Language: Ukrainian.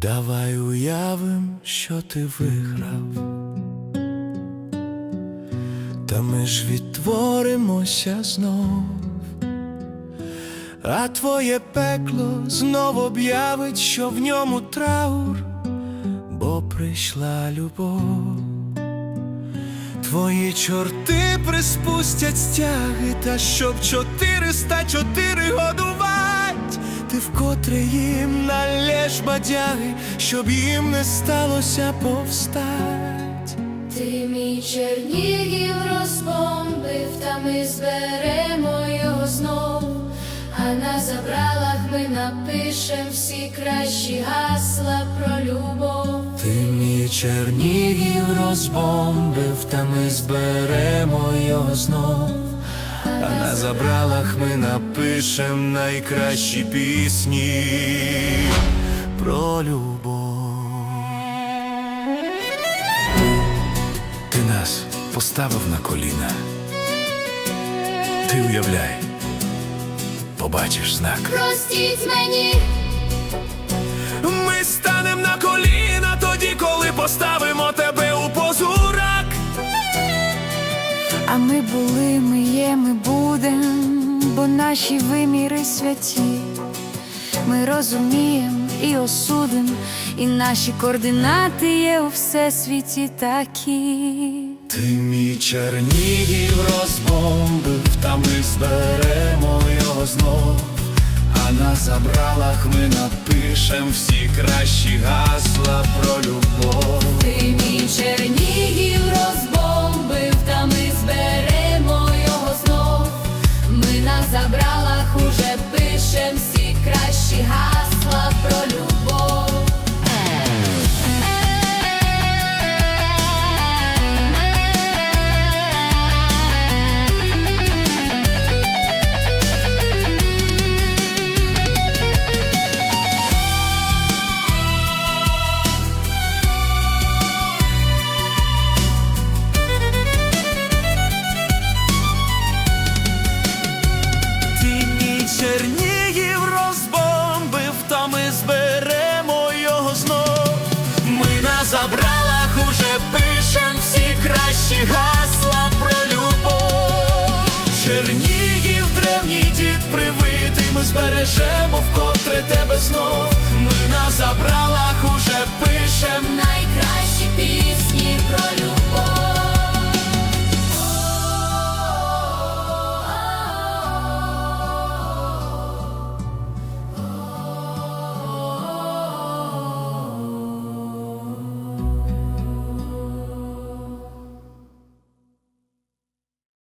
Давай уявим, що ти виграв, та ми ж відтворимося знов, а твоє пекло знов об'явить, що в ньому траур, бо прийшла любов. Твої чорти приспустять стяги, та щоб 404 годувать, ти вкотре їм налєш бадяги, щоб їм не сталося повстать. Ти мій Чернігів розбомбив, та ми зберемо його знов. А на забралах ми напишем всі кращі гасла про любов. Ти мій Чернігів розбомбив, та ми зберемо його знов. А на забралах ми напишем найкращі пісні про любов. Ти нас поставив на коліна. Ти уявляй, побачиш знак. Простіть мені, Ми станем на коліна тоді, коли поставимо тебе у позу рак. А ми були, ми є, ми будем, бо наші виміри святі. Ми розуміємо і осудим, і наші координати є у всесвіті такі. Ти мій Чернігів розбомбив, та ми зберемо його знов. А на забралах ми напишем всі кращі гасла про любов. ти мій Чернігів розбомбив, та ми зберемо його знов. Ми на забралах уже пишем всі кращі гасла Чернігів, древній дід привитий, ми збережемо вкотре тебе знов.